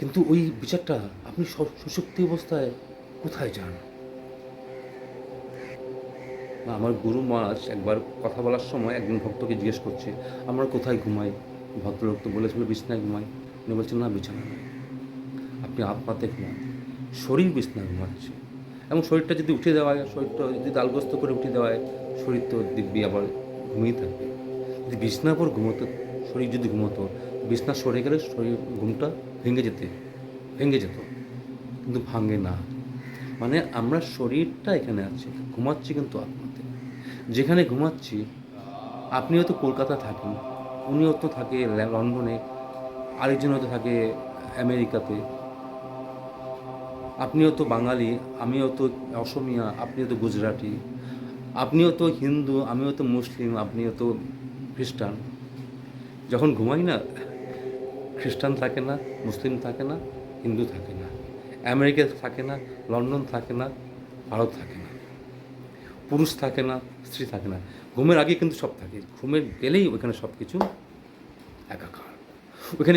কিন্তু ওই বিচারটা আপনি স- সুষুপ্তি অবস্থায় কোথায় যান? আমার গুরু মহারাজ একবার কথা বলার সময় একজন ভক্তকে জিজ্ঞেস করছে, আমরা কোথায় ঘুমাই? ভদ্রলোক তো বলেছিল, বিছনায় ঘুমাই। উনি বলছেন, না বিছানা নয়। আপনি আত্মাতে ঘুমান শরীর বিছনায় ঘুমাচ্ছে। এবং শরীরটা যদি উঠে দেওয়া হয়, শরীরটা যদি আলগ্রস্ত করে উঠে দেওয়া হয়, শরীর তো দিব্যি আবার ঘুমিয়ে থাকবে। যদি বিছনার পর ঘুমোতো শরীর যদি ঘুমোতো, বিছনা সরে গেলে শরীর ঘুমটা ভেঙে যেতে, ভেঙে যেত। কিন্তু ভাঙে না। মানে আমরা শরীরটা এখানে আছে, ঘুমাচ্ছি কিন্তু আত্মাতে। যেখানে ঘুমাচ্ছি, আপনি হয়তো কলকাতা থাকেন, উনি হয়তো থাকে লন্ডনে, আরেকজন হয়তো থাকে আমেরিকাতে। আপনিও তো বাঙালি আমিও তো অসমিয়া আপনিও তো গুজরাটি আপনিও তো হিন্দু আমিও তো মুসলিম আপনিও তো খ্রিস্টান। যখন ঘুমাই না, খ্রিস্টান থাকে না, মুসলিম থাকে না, হিন্দু থাকে না, আমেরিকা থাকে না, লন্ডন থাকে না, ভারত থাকে না, পুরুষ থাকে না, স্ত্রী থাকে না, ঘুমের আগে কিন্তু সব থাকে। ঘুমের গেলেই ওইখানে সব কিছু একাকার